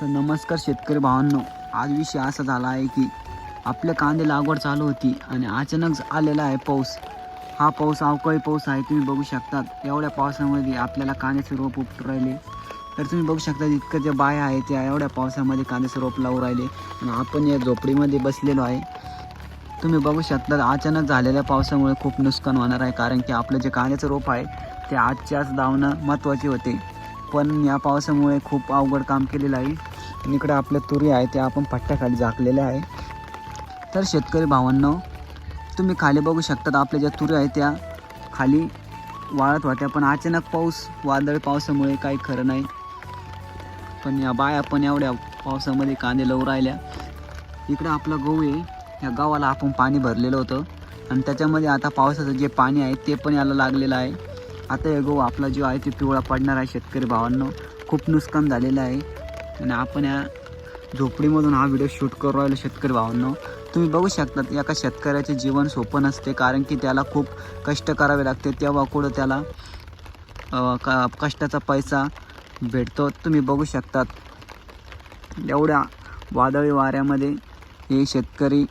तर नमस्कार शेतकरी भावांनो आज विषय असा झाला आहे की आपल्या कांदे लागवड चालू होती आणि अचानक आलेला आहे पाऊस. हा पाऊस अवकाळी पाऊस आहे तुम्ही बघू शकतात. एवढ्या पावसामध्ये आपल्याला कांद्याचे रोप उपटू राहिले. तर तुम्ही बघू शकता इतकं जे बाया आहे त्या एवढ्या पावसामध्ये कांद्याचे रोप लावून राहिले. आणि आपण या झोपडीमध्ये बसलेलो आहे. तुम्ही बघू शकता अचानक झालेल्या पावसामुळे खूप नुकसान होणार आहे. कारण की आपलं जे कांद्याचं रोप आहे ते आजच्याच धावणं महत्त्वाचे होते. पण या पावसामुळे खूप अवघड काम केलेलं आहे. आणि इकडे आपल्या तुरी आहे त्या आपण पट्ट्याखाली झाकलेल्या आहे. तर शेतकरी भावांनो तुम्ही खाली बघू शकतात आपल्या ज्या तुरी आहेत त्या खाली वाळत होत्या पण अचानक पाऊस वादळ पावसामुळे काही खरं नाही. पण या बाया पण एवढ्या पावसामध्ये कांदे लवू राहिल्या. इकडं आपला गहू आहे या गावाला आपण पाणी भरलेलं होतं. आणि त्याच्यामध्ये आता पावसाचं जे पाणी आहे ते पण याला लागलेलं आहे. आता हे गहू आपला जो आहे ते पिवळा पडणार आहे शेतकरी भावांनो. खूप नुकसान झालेलं आहे. आणि आपण या झोपडीमधून हा व्हिडिओ शूट करू राहिलो शेतकरी भावांनो. तुम्ही बघू शकतात एका शेतकऱ्याचे जीवन सोपं नसते कारण की त्याला खूप कष्ट करावे लागते. तेव्हा कुठं त्याला का कष्टाचा पैसा भेटतो तुम्ही बघू शकतात. एवढ्या वादळी वाऱ्यामध्ये हे शेतकरी